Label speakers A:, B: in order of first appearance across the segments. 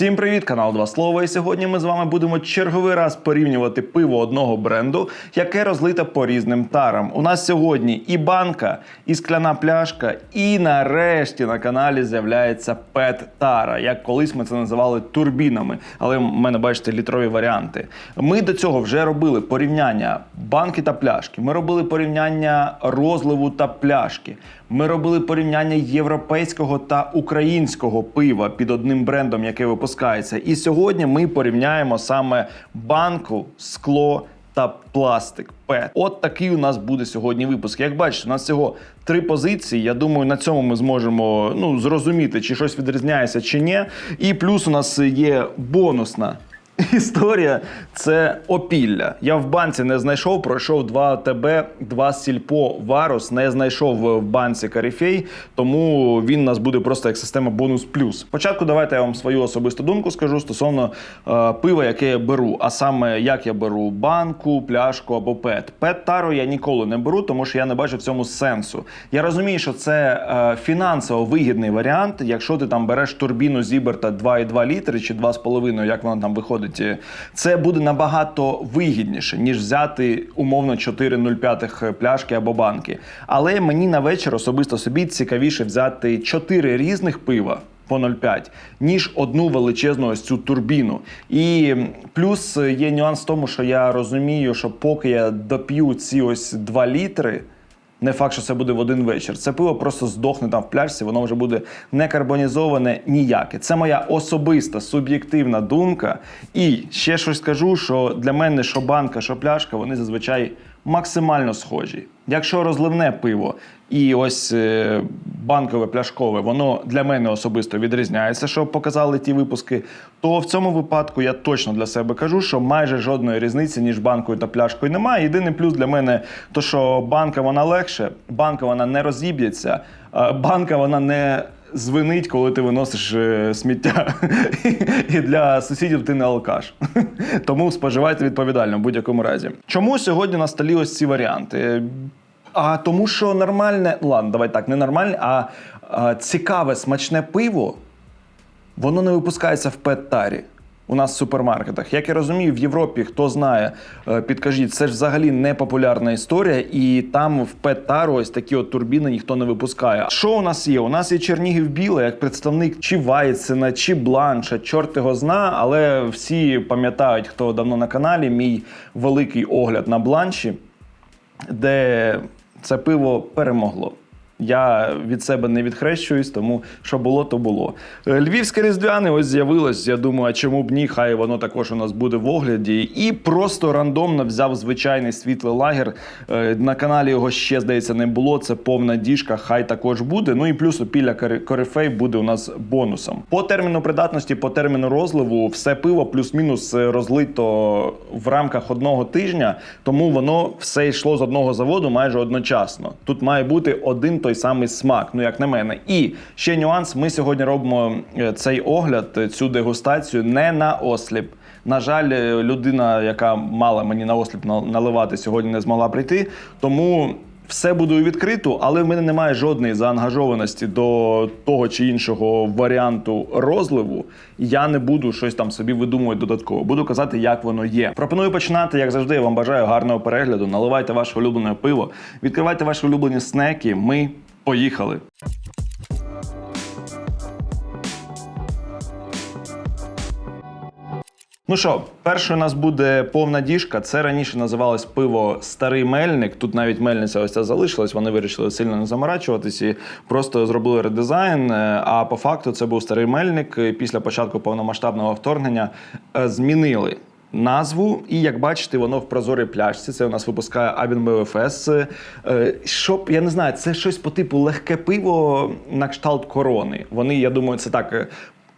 A: Всім привіт, канал Два Слова. І сьогодні ми з вами будемо черговий раз порівнювати пиво одного бренду, яке розлите по різним тарам. У нас сьогодні і банка, і скляна пляшка, і нарешті на каналі з'являється пет тара. Як колись ми це називали турбінами, але в мене бачите літрові варіанти. Ми до цього вже робили порівняння банки та пляшки. Ми робили порівняння розливу та пляшки. Ми робили порівняння європейського та українського пива під одним брендом, яке випускається. І сьогодні ми порівняємо саме банку, скло та пластик. ПЕТ. От такий у нас буде сьогодні випуск. Як бачите, у нас всього три позиції. Я думаю, на цьому ми зможемо ну, зрозуміти, чи щось відрізняється, чи ні. І плюс у нас є бонусна Історія це опілля. Я в банці не знайшов, пройшов два ТБ, два сільпо варус, не знайшов в банці Каріфей, тому він нас буде просто як система бонус плюс. Спочатку давайте я вам свою особисту думку скажу стосовно е, пива, яке я беру. А саме як я беру банку, пляшку або пет. Пет тару я ніколи не беру, тому що я не бачу в цьому сенсу. Я розумію, що це е, фінансово вигідний варіант, якщо ти там береш турбіну Зіберта 2,2 літри чи 2,5, як вона там виходить це буде набагато вигідніше, ніж взяти умовно 4,05 пляшки або банки. Але мені на вечір особисто собі цікавіше взяти 4 різних пива. По 0,5, ніж одну величезну ось цю турбіну. І плюс є нюанс в тому, що я розумію, що поки я доп'ю ці ось 2 літри. Не факт, що це буде в один вечір. Це пиво просто здохне там в пляшці, воно вже буде не карбонізоване ніяке. Це моя особиста суб'єктивна думка. І ще щось скажу, що для мене що банка, що пляшка, вони зазвичай максимально схожі. Якщо розливне пиво і ось е, банкове пляшкове, воно для мене особисто відрізняється, що показали ті випуски, то в цьому випадку я точно для себе кажу, що майже жодної різниці між банкою та пляшкою немає. Єдиний плюс для мене, то що банка вона легше, банка вона не розіб'ється, банка вона не. Звинить, коли ти виносиш е, сміття. І для сусідів ти не алкаш. Тому споживайте відповідально в будь-якому разі. Чому сьогодні на столі ось ці варіанти? А тому, що нормальне, ладно, давай так, не нормальне, а, а цікаве смачне пиво, воно не випускається в пет-тарі. У нас в супермаркетах. Як я розумію, в Європі, хто знає, е, підкажіть, це ж взагалі не популярна історія, і там в пет-тару ось такі от турбіни ніхто не випускає. Що у нас є? У нас є Чернігів Біле, як представник чи Вайцена, чи Бланша, чорт його зна, але всі пам'ятають, хто давно на каналі, мій великий огляд на бланші, де це пиво перемогло. Я від себе не відхрещуюсь, тому що було, то було. Е, Львівське різдвяне ось з'явилось. Я думаю, а чому б ні? Хай воно також у нас буде в огляді. І просто рандомно взяв звичайний світлий лагер. Е, На каналі його ще здається не було. Це повна діжка, хай також буде. Ну і плюс опілля корифей буде у нас бонусом. По терміну придатності, по терміну розливу, все пиво плюс-мінус е, розлито в рамках одного тижня, тому воно все йшло з одного заводу майже одночасно. Тут має бути один той самий смак, ну як на мене. І ще нюанс: ми сьогодні робимо е, цей огляд, е, цю дегустацію не на осліп. На жаль, е, людина, яка мала мені на осліп наливати, сьогодні не змогла прийти. Тому все буде відкрито, але в мене немає жодної заангажованості до того чи іншого варіанту розливу. Я не буду щось там собі видумувати додатково. Буду казати, як воно є. Пропоную починати, як завжди. Я вам бажаю гарного перегляду. Наливайте ваше улюблене пиво, відкривайте ваші улюблені снеки. Ми поїхали. Ну що, першою у нас буде повна діжка. Це раніше називалось пиво Старий Мельник. Тут навіть мельниця ось ця залишилась. Вони вирішили сильно не заморачуватись і просто зробили редизайн. Е, А по факту це був старий мельник. Після початку повномасштабного вторгнення е, змінили. Назву, і як бачите, воно в прозорій пляшці. Це у нас випускає Абін БФС. Е, Щоб я не знаю, це щось по типу легке пиво на кшталт корони. Вони, я думаю, це так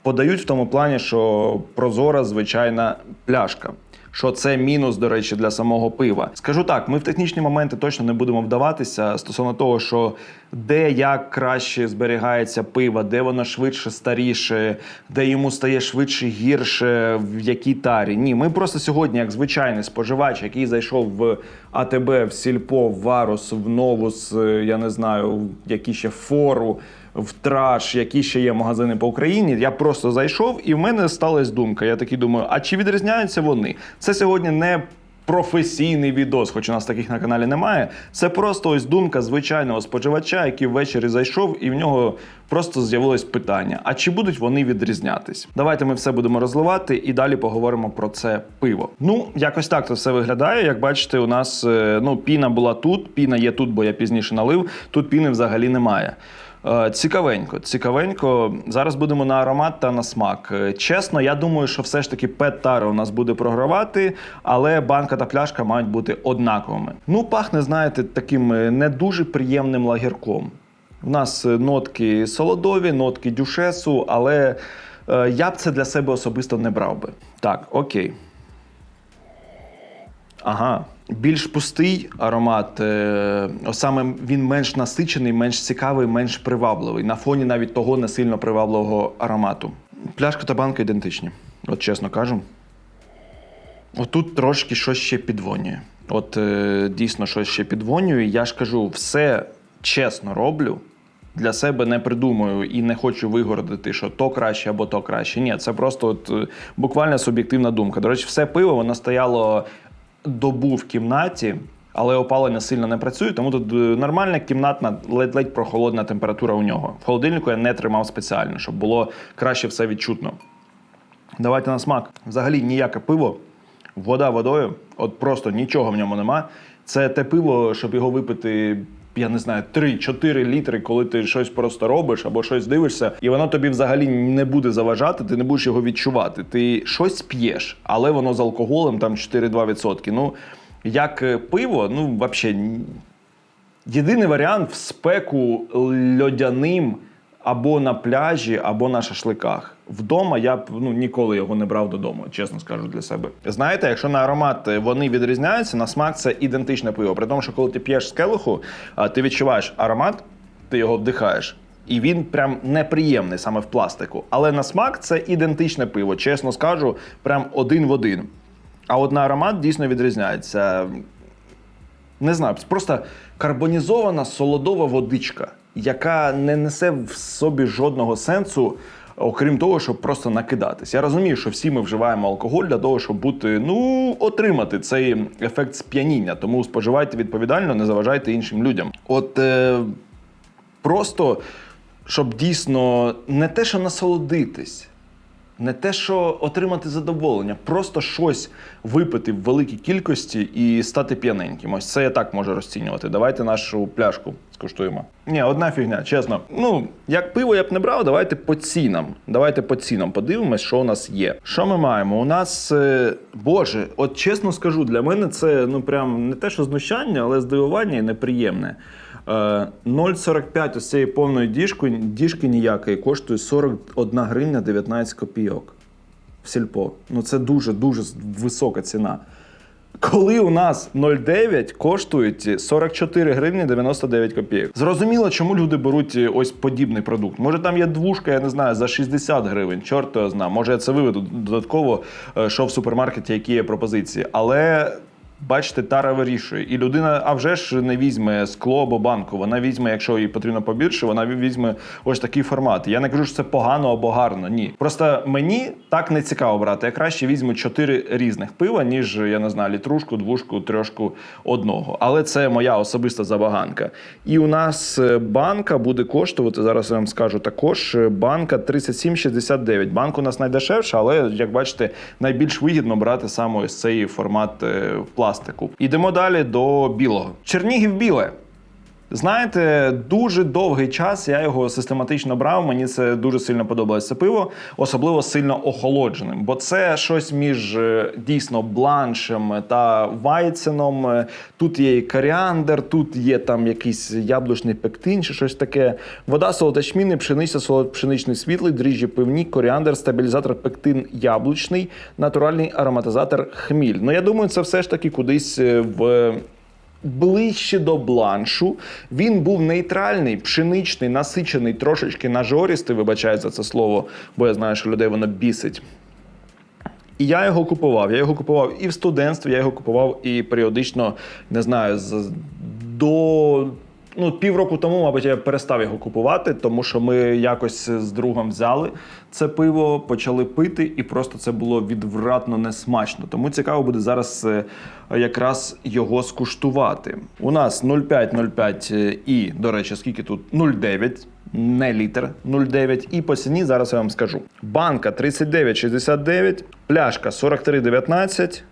A: подають в тому плані, що прозора звичайна пляшка. Що це мінус, до речі, для самого пива. Скажу так, ми в технічні моменти точно не будемо вдаватися стосовно того, що де як краще зберігається пиво, де воно швидше старіше, де йому стає швидше гірше, в якій тарі. Ні, ми просто сьогодні, як звичайний споживач, який зайшов в АТБ, в Сільпо, в Варус, в Новус, е, я не знаю, в які ще фору. В траш, які ще є магазини по Україні. Я просто зайшов, і в мене сталася думка. Я такий думаю, а чи відрізняються вони? Це сьогодні не. Професійний відос, хоч у нас таких на каналі немає. Це просто ось думка звичайного споживача, який ввечері зайшов, і в нього просто з'явилось питання: а чи будуть вони відрізнятись? Давайте ми все будемо розливати і далі поговоримо про це пиво. Ну, якось так це все виглядає. Як бачите, у нас е, ну, піна була тут, піна є тут, бо я пізніше налив. Тут піни взагалі немає. Е, Цікавенько, цікавенько. Зараз будемо на аромат та на смак. Е, Чесно, я думаю, що все ж таки Пет Таро у нас буде програвати, але банка та пляшка мають бути однаковими. Ну, пахне, знаєте, таким е, не дуже приємним лагерком. У нас нотки солодові, нотки дюшесу, але я б це для себе особисто не брав би. Так, окей. Ага, більш пустий аромат, е, саме він менш насичений, менш цікавий, менш привабливий. На фоні навіть того не сильно привабливого аромату. Пляшка та банка ідентичні, от чесно кажу. Отут трошки щось ще підвонює. От е, дійсно щось ще підвонює. Я ж кажу, все чесно роблю. Для себе не придумую і не хочу вигородити, що то краще або то краще. Ні, це просто от, е, буквально суб'єктивна думка. До речі, все пиво воно стояло добу в кімнаті, але опалення сильно не працює, тому тут е, нормальна кімнатна, ледь-ледь прохолодна температура у нього. В холодильнику я не тримав спеціально, щоб було краще все відчутно. Давайте на смак. Взагалі ніяке пиво, вода водою, от просто нічого в ньому нема. Це те пиво, щоб його випити. Я не знаю, 3-4 літри, коли ти щось просто робиш або щось дивишся, і воно тобі взагалі не буде заважати, ти не будеш його відчувати. Ти щось п'єш, але воно з алкоголем там 4-2%. Ну, як е, пиво, ну, взагалі, Єдиний варіант в спеку льодяним або на пляжі, або на шашликах. Вдома я б ну, ніколи його не брав додому, чесно скажу для себе. Знаєте, якщо на аромат е, вони відрізняються, на смак це ідентичне пиво. При тому, що коли ти п'єш з келиху, ти відчуваєш аромат, ти його вдихаєш. І він прям неприємний саме в пластику. Але на смак це ідентичне пиво, чесно скажу, прям один в один. А от на аромат дійсно відрізняється не знаю, просто карбонізована солодова водичка, яка не несе в собі жодного сенсу, окрім того, щоб просто накидатись. Я розумію, що всі ми вживаємо алкоголь для того, щоб бути, ну, отримати цей ефект сп'яніння. Тому споживайте відповідально, не заважайте іншим людям. От е, просто щоб дійсно не те, що насолодитись. Не те, що отримати задоволення, просто щось випити в великій кількості і стати п'яненьким. Ось це я так можу розцінювати. Давайте нашу пляшку скуштуємо. Ні, одна фігня, чесно. Ну, як пиво я б не брав, давайте по цінам. Давайте по цінам подивимось, що у нас є. Що ми маємо? У нас, е, боже, от чесно скажу, для мене це ну прям не те, що знущання, але здивування і неприємне. Е, 0,45 ось цієї повної діжки, діжки ніякої коштує 41 гривня 19 копійок в сільпо. Ну це дуже дуже висока ціна. Коли у нас 0,9 коштують 44 гривні 99 копійок. Зрозуміло, чому люди беруть ось подібний продукт. Може там є двушка, я не знаю, за 60 гривень, чорт його зна. Може я це виведу додатково, е, що в супермаркеті, які є пропозиції. Але Бачите, тара вирішує. І людина, а вже ж не візьме скло або банку. Вона візьме, якщо їй потрібно побільше, вона візьме ось такий формат. Я не кажу, що це погано або гарно. Ні. Просто мені так не цікаво брати. Я краще візьму чотири різних пива, ніж я не знаю, літрушку, двушку, трьошку одного. Але це моя особиста забаганка. І у нас е, банка буде коштувати. Зараз я вам скажу також. е, Банка 37,69. Банк у нас найдешевша, але як бачите, найбільш вигідно брати саме ось цей формат е, в пластику. Ідемо далі до білого. Чернігів біле. Знаєте, дуже довгий час я його систематично брав. Мені це дуже сильно подобалося це пиво, особливо сильно охолодженим, бо це щось між е, дійсно бланшем та вайценом. Е, Тут є і коріандр, тут є там якийсь яблучний пектин чи щось таке. Вода солодочміни, пшениця, солодпшеничний світлий, дріжджі пивні, коріандр, стабілізатор пектин яблучний, натуральний ароматизатор хміль. Ну я думаю, це все ж таки кудись е, в ближче до бланшу. Він був нейтральний, пшеничний, насичений, трошечки нажористий, вибачаю за це слово, бо я знаю, що людей воно бісить. І я його купував. Я його купував і в студентстві, я його купував і періодично, не знаю, з, до Ну, півроку тому, мабуть, я перестав його купувати, тому що ми якось з другом взяли це пиво, почали пити, і просто це було відвратно несмачно. Тому цікаво буде зараз е, якраз його скуштувати. У нас 0,5-0,5 е, і, до речі, скільки тут? 0,9. Не літр 0,9. І по ціні зараз я вам скажу. Банка 39,69, пляшка 43,19.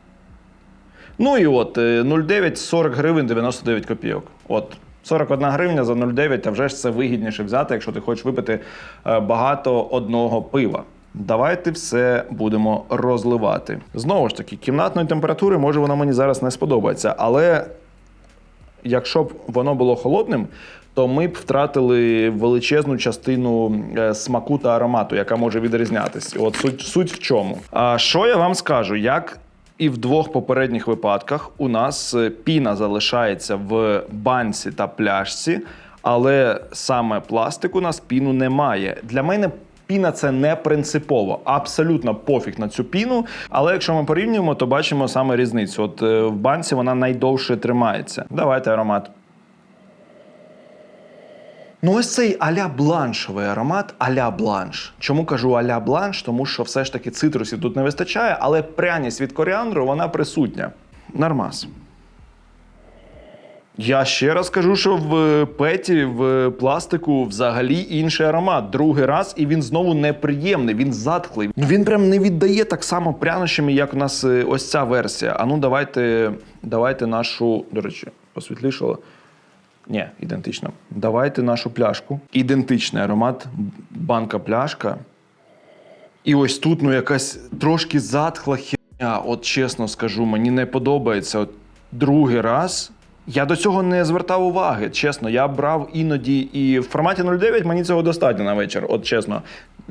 A: Ну і от е, 0,9 40 гривень 99 копійок. От 41 гривня за 0,9, а вже ж це вигідніше взяти, якщо ти хочеш випити е, багато одного пива. Давайте все будемо розливати. Знову ж таки, кімнатної температури може воно мені зараз не сподобається, але якщо б воно було холодним, то ми б втратили величезну частину е, смаку та аромату, яка може відрізнятися. От суть, суть в чому. А що я вам скажу? Як і в двох попередніх випадках у нас е, піна залишається в банці та пляшці, але саме пластик у нас піну немає. Для мене. Піна це не принципово, абсолютно пофіг на цю піну. Але якщо ми порівнюємо, то бачимо саме різницю. От е, в банці вона найдовше тримається. Давайте аромат. Ну, ось цей аля бланшовий аромат аля бланш. Чому кажу аля бланш? Тому що все ж таки цитрусів тут не вистачає, але пряність від коріандру вона присутня. Нормас. Я ще раз кажу, що в петі, в пластику взагалі інший аромат. Другий раз, і він знову неприємний, він затхлий. Він прям не віддає так само прянощами, як у нас е, ось ця версія. А ну давайте, давайте нашу, до речі, посвітлішало. Ні, ідентично. Давайте нашу пляшку. Ідентичний аромат, банка пляшка. І ось тут ну якась трошки затхла херня. От чесно скажу, мені не подобається. От другий раз. Я до цього не звертав уваги. Чесно, я брав іноді і в форматі 09 мені цього достатньо на вечір, от чесно.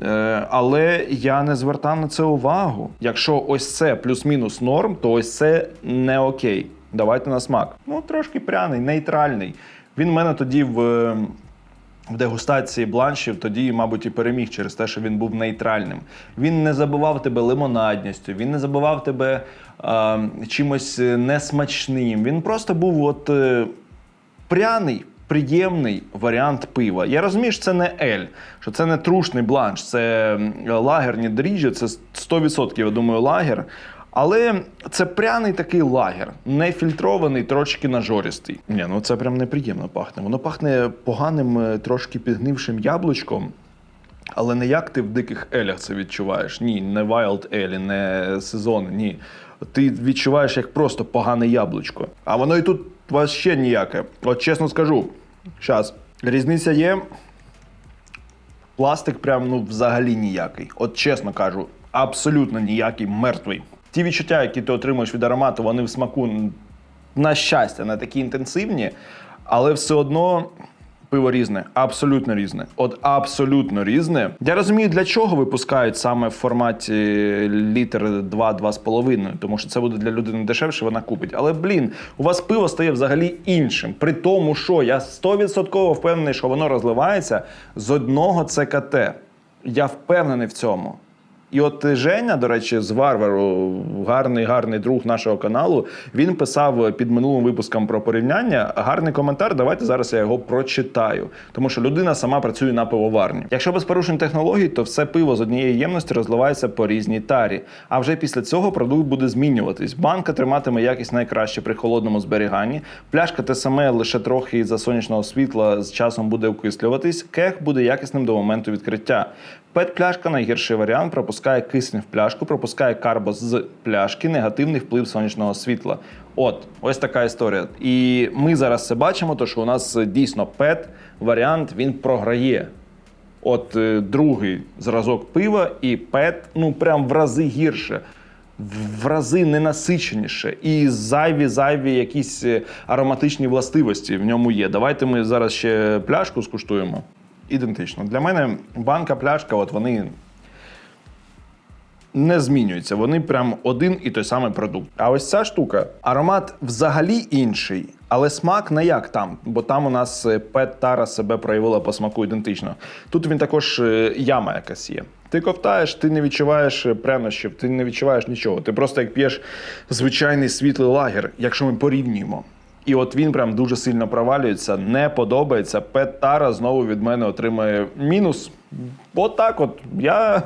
A: Е, але я не звертав на це увагу. Якщо ось це плюс-мінус норм, то ось це не окей. Давайте на смак. Ну, трошки пряний, нейтральний. Він в мене тоді в, в дегустації бланшів тоді, мабуть, і переміг через те, що він був нейтральним. Він не забивав тебе лимонадністю, він не забивав тебе е, чимось несмачним. Він просто був от е, пряний. Приємний варіант пива. Я розумію, що це не ель, що це не трушний бланш, це лагерні дріжджі, це 100%, я думаю, лагер. Але це пряний такий лагер, не фільтрований, трошки нажористий. Ні, ну це прям неприємно пахне. Воно пахне поганим, е, трошки підгнившим яблучком. Але не як ти в диких елях це відчуваєш. Ні, не Wild Елі, не сезон, ні. Ти відчуваєш як просто погане яблучко. А воно і тут ще ніяке. От чесно скажу. Щас. Різниця є. Пластик прям ну взагалі ніякий. От чесно кажу, абсолютно ніякий, мертвий. Ті відчуття, які ти отримуєш від аромату, вони в смаку, на щастя, не такі інтенсивні, але все одно. Пиво різне, абсолютно різне. От абсолютно різне. Я розумію, для чого випускають саме в форматі літр 2-2,5, тому що це буде для людини дешевше, вона купить. Але блін, у вас пиво стає взагалі іншим. При тому, що я 100% впевнений, що воно розливається з одного ЦКТ. Я впевнений в цьому. І от Женя, до речі, з Варвару, гарний гарний друг нашого каналу. Він писав під минулим випуском про порівняння. Гарний коментар. Давайте зараз я його прочитаю. Тому що людина сама працює на пивоварні. Якщо без порушень технологій, то все пиво з однієї ємності розливається по різній тарі. А вже після цього продукт буде змінюватись. Банка триматиме якість найкраще при холодному зберіганні. Пляшка те саме лише трохи із-за сонячного світла з часом буде окислюватись. Кех буде якісним до моменту відкриття. Пет-пляшка найгірший варіант, пропускає кисень в пляшку, пропускає карбо з пляшки, негативний вплив сонячного світла. От, ось така історія. І ми зараз це бачимо, то що у нас дійсно пет варіант він програє. От е, другий зразок пива і пет, ну прям в рази гірше. В рази ненасиченіше і зайві зайві якісь е, ароматичні властивості в ньому є. Давайте ми зараз ще пляшку скуштуємо. Ідентично. Для мене банка, пляшка, от вони не змінюються. Вони прям один і той самий продукт. А ось ця штука, аромат взагалі інший, але смак не як там, бо там у нас е, Пет Тара себе проявила по смаку ідентично. Тут він також е, яма якась є. Ти ковтаєш, ти не відчуваєш е, прянощів, ти не відчуваєш нічого. Ти просто як п'єш звичайний світлий лагер, якщо ми порівнюємо. І от він прям дуже сильно провалюється, не подобається. Петара знову від мене отримає мінус. От так от. Я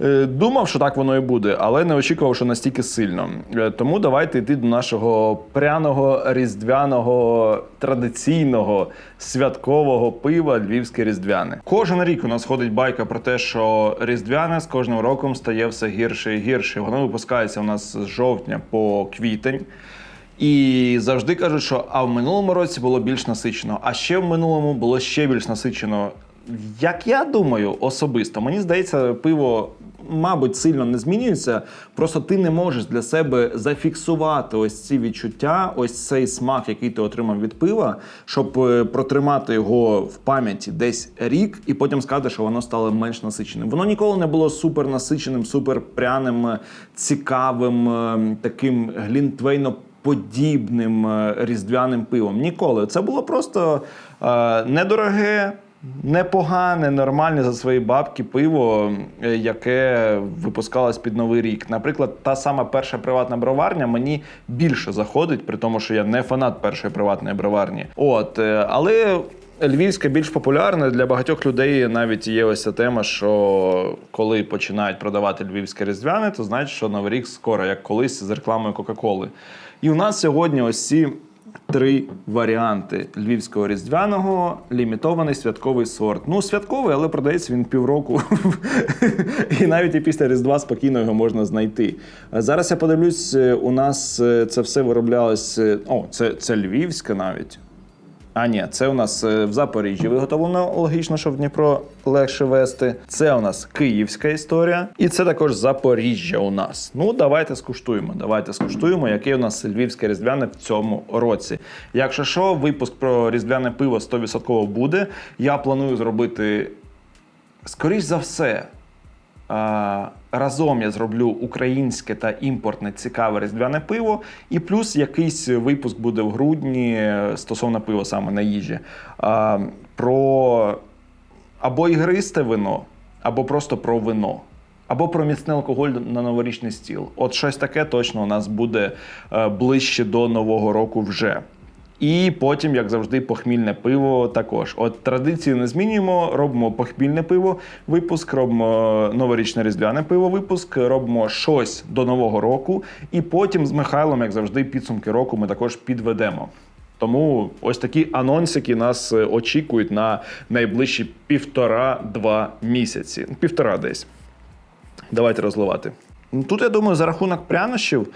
A: е, думав, що так воно і буде, але не очікував, що настільки сильно. Е, Тому давайте йти до нашого пряного різдвяного традиційного святкового пива Львівське різдвяне. Кожен рік у нас ходить байка про те, що різдвяне з кожним роком стає все гірше і гірше. Воно випускається у нас з жовтня по квітень. І завжди кажуть, що а в минулому році було більш насичено, а ще в минулому було ще більш насичено. Як я думаю, особисто, мені здається, пиво, мабуть, сильно не змінюється. Просто ти не можеш для себе зафіксувати ось ці відчуття, ось цей смак, який ти отримав від пива, щоб е, протримати його в пам'яті десь рік, і потім сказати, що воно стало менш насиченим. Воно ніколи не було супер насиченим, супер пряним, цікавим, е, таким глінтвейно подібним е, різдвяним пивом. Ніколи. Це було просто е, недороге. Непогане, нормальне за свої бабки пиво, е, яке випускалось під новий рік. Наприклад, та сама перша приватна броварня мені більше заходить, при тому, що я не фанат першої приватної броварні. От, але Львівська більш популярна для багатьох людей. Навіть є ось ця тема, що коли починають продавати львівське різдвяне, то значить, що новий рік скоро, як колись з рекламою Кока-Коли. І у нас сьогодні ось ці три варіанти львівського різдвяного, лімітований святковий сорт. Ну, святковий, але продається він півроку. І навіть і після Різдва спокійно його можна знайти. Зараз я подивлюсь, е, у нас е, це все вироблялось. е, О, це, це львівське навіть. А ні, це у нас е, в Запоріжжі виготовлено логічно, що в Дніпро легше вести. Це у нас київська історія, і це також Запоріжжя у нас. Ну, давайте скуштуємо. Давайте скуштуємо, яке у нас львівське різдвяне в цьому році. Якщо що, випуск про різдвяне пиво 100% буде. Я планую зробити, скоріш за все, разом я зроблю українське та імпортне цікаве різдвяне пиво, і плюс якийсь випуск буде в грудні стосовно пива саме на їжі. Про або ігристе вино, або просто про вино. Або про міцний алкоголь на новорічний стіл. От щось таке точно у нас буде е, ближче до Нового року вже. І потім, як завжди, похмільне пиво також. От традиції не змінюємо, робимо похмільне пиво, випуск, робимо новорічне різдвяне пиво, випуск, робимо щось до Нового року. І потім з Михайлом, як завжди, підсумки року ми також підведемо. Тому ось такі анонсики нас е, очікують на найближчі півтора-два місяці. Півтора десь. Давайте розливати. Ну, Тут, я думаю, за рахунок прянощів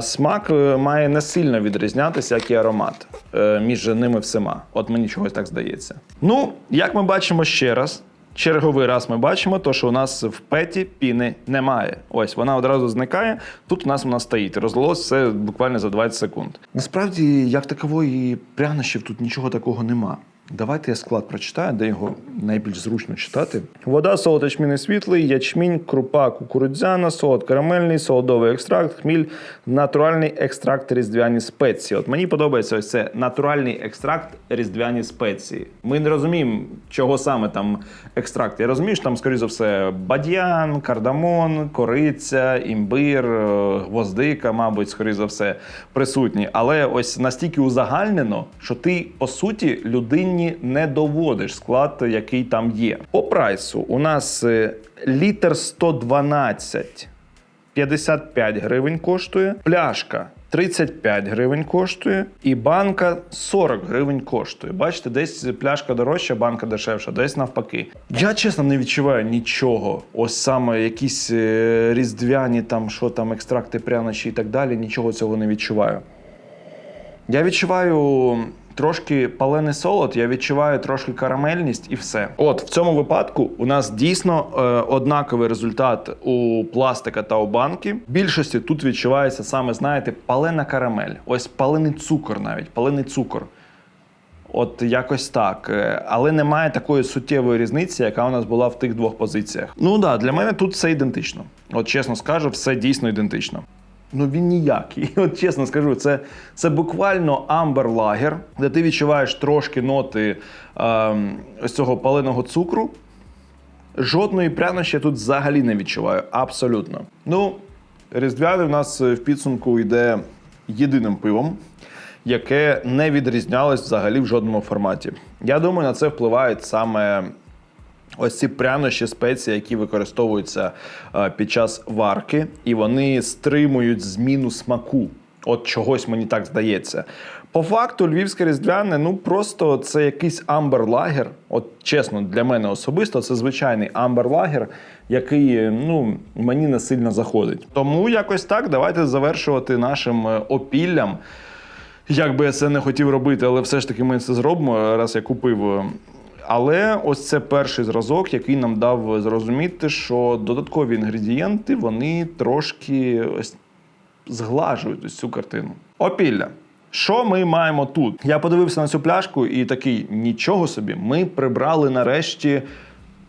A: смак е, має не сильно відрізнятися, як і аромат е, між ними всіма. От мені чогось так здається. Ну, як ми бачимо ще раз, черговий раз ми бачимо, то, що у нас в петі піни немає. Ось вона одразу зникає. Тут у нас вона стоїть. Розлилось все буквально за 20 секунд. Насправді, як такової прянощів тут нічого такого нема. Давайте я склад прочитаю, де його найбільш зручно читати. Вода, солод ячмінний світлий, ячмінь, крупа кукурудзяна, солод карамельний, солодовий екстракт, хміль, натуральний екстракт різдвяні спеції. От мені подобається ось це натуральний екстракт різдвяні спеції. Ми не розуміємо, чого саме там екстракт. Я розумію, що там, скоріше за все, бадьян, кардамон, кориця, імбир, е, гвоздика, мабуть, скоріше за все, присутні. Але ось настільки узагальнено, що ти по суті людині не доводиш склад, який там є. По прайсу у нас е, літр 112 55 гривень коштує, пляшка 35 гривень коштує, і банка 40 гривень коштує. Бачите, десь пляшка дорожча, банка дешевша, десь навпаки. Я чесно не відчуваю нічого. Ось саме якісь е, різдвяні, там що там, екстракти прянощі і так далі. Нічого цього не відчуваю. Я відчуваю трошки палений солод, я відчуваю трошки карамельність і все. От в цьому випадку у нас дійсно е, однаковий результат у пластика та у банки. В більшості тут відчувається саме, знаєте, палена карамель. Ось палений цукор навіть, палений цукор. От якось так. Е, Але немає такої суттєвої різниці, яка у нас була в тих двох позиціях. Ну да, для мене тут все ідентично. От чесно скажу, все дійсно ідентично. Ну він ніякий. От чесно скажу, це, це буквально амбер-лагер, де ти відчуваєш трошки ноти ем, ось цього паленого цукру. Жодної прянощі я тут взагалі не відчуваю. Абсолютно. Ну, різдвяний в нас в підсумку йде єдиним пивом, яке не відрізнялось взагалі в жодному форматі. Я думаю, на це впливають саме ось ці прянощі спеції, які використовуються е, під час варки, і вони стримують зміну смаку. От чогось мені так здається. По факту, львівське різдвяне, ну просто це якийсь амберлагер. От чесно, для мене особисто це звичайний амберлагер, який ну мені не сильно заходить. Тому якось так давайте завершувати нашим е, опіллям. Як би я це не хотів робити, але все ж таки ми це зробимо, раз я купив. Але ось це перший зразок, який нам дав зрозуміти, що додаткові інгредієнти вони трошки ось зглажують ось цю картину. Опілля. Що ми маємо тут? Я подивився на цю пляшку і такий нічого собі. Ми прибрали нарешті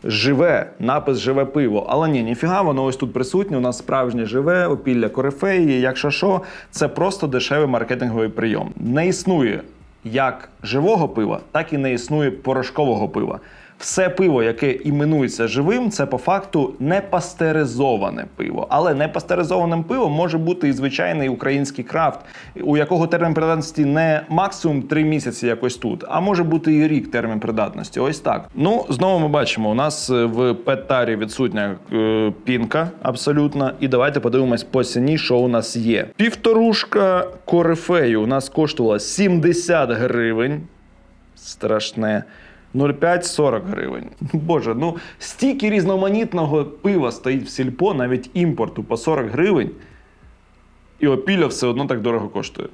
A: живе, напис живе пиво. Але ні, ніфіга, воно ось тут присутнє. У нас справжнє живе, опілля корифеї. Якщо що, це просто дешевий маркетинговий прийом. Не існує як живого пива, так і не існує порошкового пива. Все пиво, яке іменується живим, це по факту не пастеризоване пиво. Але не пастеризованим пивом може бути і звичайний український крафт, у якого термін придатності не максимум 3 місяці, якось тут, а може бути і рік термін придатності. Ось так. Ну знову ми бачимо, у нас е, в петарі відсутня е, пінка абсолютно. І давайте подивимось по ціні, що у нас є. Півторушка корифею у нас коштувала 70 гривень. Страшне. 0,5-40 гривень. Боже, ну стільки різноманітного пива стоїть в сільпо, навіть імпорту по 40 гривень, і опілля все одно так дорого коштує.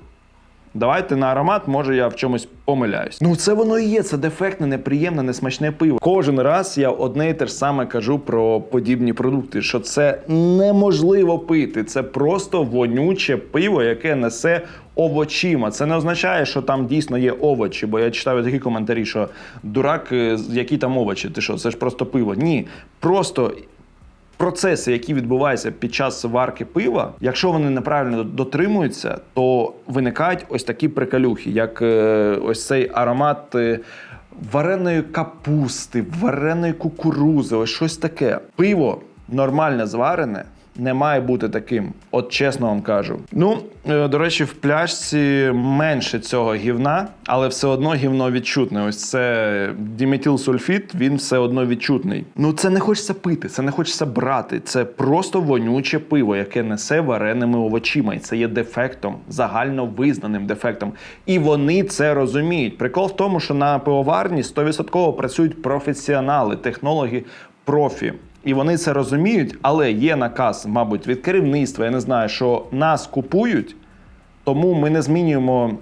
A: Давайте на аромат, може я в чомусь помиляюсь. Ну це воно і є, це дефектне, неприємне, несмачне пиво. Кожен раз я одне і те ж саме кажу про подібні продукти, що це неможливо пити. Це просто вонюче пиво, яке несе овочима. Це не означає, що там дійсно є овочі, бо я читаю такі коментарі, що дурак, е, які там овочі, ти що, це ж просто пиво. Ні, просто процеси, які відбуваються під час варки пива, якщо вони неправильно дотримуються, то виникають ось такі приколюхи, як е, ось цей аромат. е, Вареної капусти, вареної кукурузи, ось щось таке. Пиво нормально зварене не має бути таким. От чесно вам кажу. Ну, е, до речі, в пляшці менше цього гівна, але все одно гівно відчутне. Ось це діметилсульфід, він все одно відчутний. Ну це не хочеться пити, це не хочеться брати. Це просто вонюче пиво, яке несе вареними овочима. І це є дефектом, загально визнаним дефектом. І вони це розуміють. Прикол в тому, що на пивоварні 100% працюють професіонали, технологи, профі. І вони це розуміють, але є наказ, мабуть, від керівництва. Я не знаю, що нас купують, тому ми не змінюємо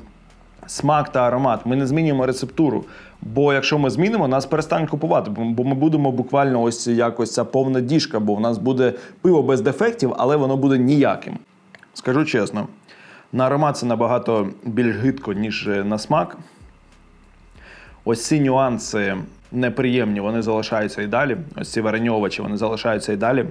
A: смак та аромат, ми не змінюємо рецептуру. Бо якщо ми змінимо, нас перестануть купувати, бо ми будемо буквально ось якось ця повна діжка, бо у нас буде пиво без дефектів, але воно буде ніяким. Скажу чесно, на аромат це набагато більш гидко, ніж на смак. Ось ці нюанси неприємні, вони залишаються і далі. Ось ці варені вони залишаються і далі.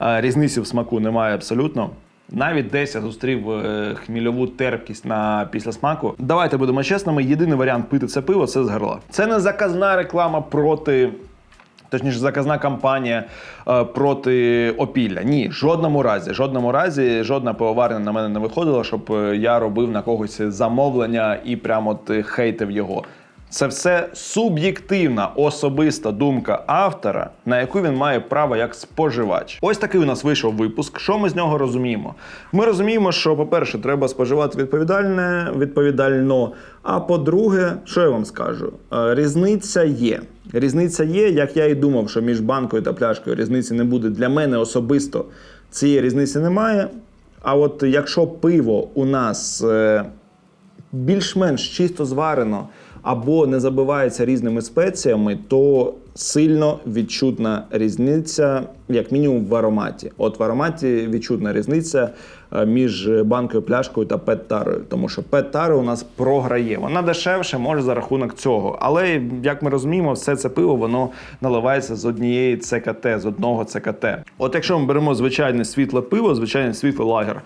A: Різниці в смаку немає абсолютно. Навіть десь я зустрів е, хмільову терпкість на післясмаку. Давайте будемо чесними. Єдиний варіант пити це пиво це з горла. Це не заказна реклама проти. Точніше, заказна кампанія е, проти опілля. Ні, жодному разі, жодному разі, жодна пивоварня на мене не виходила, щоб е, я робив на когось замовлення і прямо от е, хейтив його. Це все суб'єктивна особиста думка автора, на яку він має право як споживач. Ось такий у нас вийшов випуск. Що ми з нього розуміємо? Ми розуміємо, що, по-перше, треба споживати відповідальне, відповідально. А по-друге, що я вам скажу? Е, Різниця є. Різниця є, як я і думав, що між банкою та пляшкою різниці не буде. Для мене особисто цієї різниці немає. А от якщо пиво у нас е, більш-менш чисто зварено або не забивається різними спеціями, то сильно відчутна різниця, як мінімум в ароматі. От в ароматі відчутна різниця е, між банкою, пляшкою та пет-тарою, тому що пет-тара у нас програє. Вона дешевше може за рахунок цього. Але як ми розуміємо, все це пиво воно наливається з однієї ЦКТ, з одного ЦКТ. От якщо ми беремо звичайне світле пиво, звичайне світлий лагер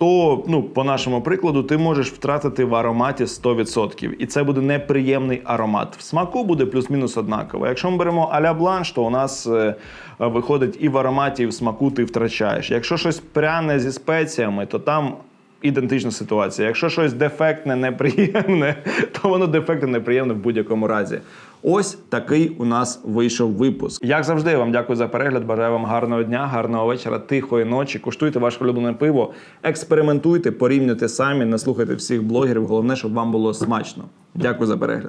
A: то ну, по нашому прикладу, ти можеш втратити в ароматі 100%. І це буде неприємний аромат. В смаку буде плюс-мінус однаково. Якщо ми беремо а-ля бланш, то у нас е, виходить і в ароматі, і в смаку ти втрачаєш. Якщо щось пряне зі спеціями, то там ідентична ситуація. Якщо щось дефектне, неприємне, то воно дефектне, неприємне в будь-якому разі. Ось такий у нас вийшов випуск. Як завжди, вам дякую за перегляд. Бажаю вам гарного дня, гарного вечора, тихої ночі. Куштуйте ваше улюблене пиво, експериментуйте, порівнюйте самі, не слухайте всіх блогерів. Головне, щоб вам було смачно. Дякую за перегляд.